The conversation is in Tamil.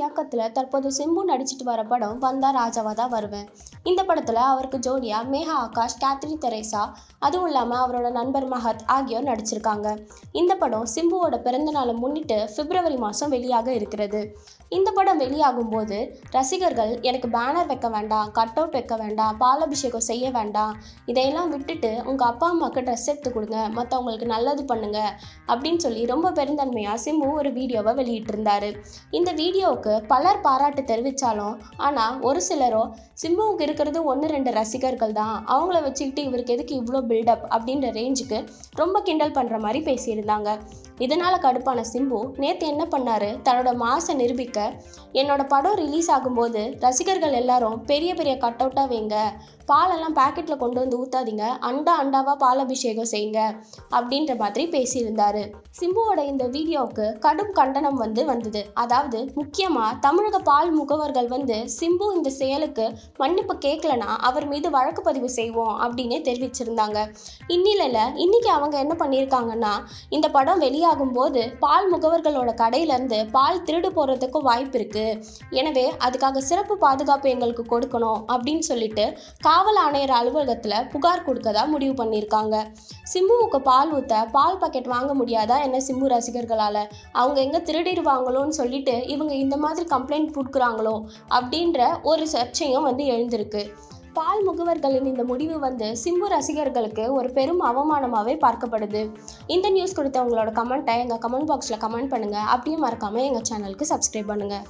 இயக்கத்தில் தற்போது சிம்பு நடிச்சிட்டு வர படம் வந்தா ராஜாவா தான் வருவேன். இந்த படத்தில் அவருக்கு ஜோடியாக மேகா ஆகாஷ் கேத்ரி தெரேசா அதுவும் இல்லாமல் அவரோட நண்பர் மஹத் ஆகியோர் நடிச்சிருக்காங்க. இந்த படம் சிம்புவோட பிறந்த நாளை முன்னிட்டு பிப்ரவரி மாதம் வெளியாக இருக்கிறது. இந்த படம் வெளியாகும் போது ரசிகர்கள் எனக்கு பேனர் வைக்க வேண்டாம் கட் அவுட் வைக்க வேண்டாம் பாலபிஷேகம் செய்ய வேண்டாம் இதையெல்லாம் விட்டுட்டு உங்கள் அப்பா அம்மாவுக்கு ட்ரெஸ் எடுத்து கொடுங்க மற்றவங்களுக்கு நல்லது பண்ணுங்க அப்படின்னு சொல்லி ரொம்ப பெருந்தன்மையாக சிம்பு ஒரு வீடியோவை வெளியிட்டிருந்தாரு. இந்த வீடியோவுக்கு பலர் பாராட்டு தெரிவித்தாலும் ஆனால் ஒரு சிலரோ சிம்புவுக்கு இருக்கிறது ஒன்று ரெண்டு ரசிகர்கள் தான். அவங்கள வச்சுக்கிட்டு இவருக்கு எதுக்கு இவ்வளோ பில்டப் அப்படின்ற ரேஞ்சுக்கு ரொம்ப கிண்டல் பண்ணுற மாதிரி பேசியிருந்தாங்க. இதனால் கடுப்பான சிம்பு நேற்று என்ன பண்ணாரு? தன்னோட மாசை நிரூபிக்க. என்னோட படம் ரிலீஸ் ஆகும்போது ரசிகர்கள் எல்லாரும் பெரிய பெரிய கட் அவுட்டாக வைங்க. பாலெல்லாம் பேக்கெட்டில் கொண்டு வந்து ஊற்றாதீங்க அண்டா அண்டாவாக பால் அபிஷேகம் செய்யுங்க அப்படின்ற மாதிரி பேசியிருந்தார். சிம்புவோட இந்த வீடியோவுக்கு கடும் கண்டனம் வந்து வந்தது. அதாவது முக்கியமாக தமிழக பால் முகவர்கள் வந்து சிம்பு இந்த செயலுக்கு மன்னிப்பு கேட்கலனா அவர் மீது வழக்கு பதிவு செய்வோம் அப்படின்னு தெரிவிச்சிருந்தாங்க. இந்நிலையில் இன்றைக்கி அவங்க என்ன பண்ணியிருக்காங்கன்னா இந்த படம் வெளியாக ஆகும்போது போது பால் முகவர்களோட கடையிலேருந்து பால் திருடு போகிறதுக்கும் வாய்ப்பு இருக்குது எனவே அதுக்காக சிறப்பு பாதுகாப்பு எங்களுக்கு கொடுக்கணும் அப்படின்னு சொல்லிட்டு காவல் ஆணையர் அலுவலகத்தில் புகார் கொடுக்கதா முடிவு பண்ணியிருக்காங்க. சிம்புவுக்கு பால் ஊற்ற பால் பாக்கெட் வாங்க முடியாதா என்ன சிம்பு ரசிகர்களால்? அவங்க எங்கே திருடிடுவாங்களோன்னு சொல்லிட்டு இவங்க இந்த மாதிரி கம்ப்ளைண்ட் கொடுக்குறாங்களோ? அப்படின்ற ஒரு சர்ச்சையும் வந்து எழுந்திருக்கு. பால் முகவர்களின் இந்த முடிவு வந்து சிம்பு ரசிகர்களுக்கு ஒரு பெரும் அவமானமாகவே பார்க்கப்படுது. இந்த நியூஸ் கொடுத்தவங்களோட உங்களோட கமெண்ட்டை எங்கள் கமெண்ட் பாக்ஸில் கமெண்ட் பண்ணுங்கள் அப்படியே மறக்காமல் எங்கள் சேனலுக்கு சப்ஸ்கிரைப் பண்ணுங்கள்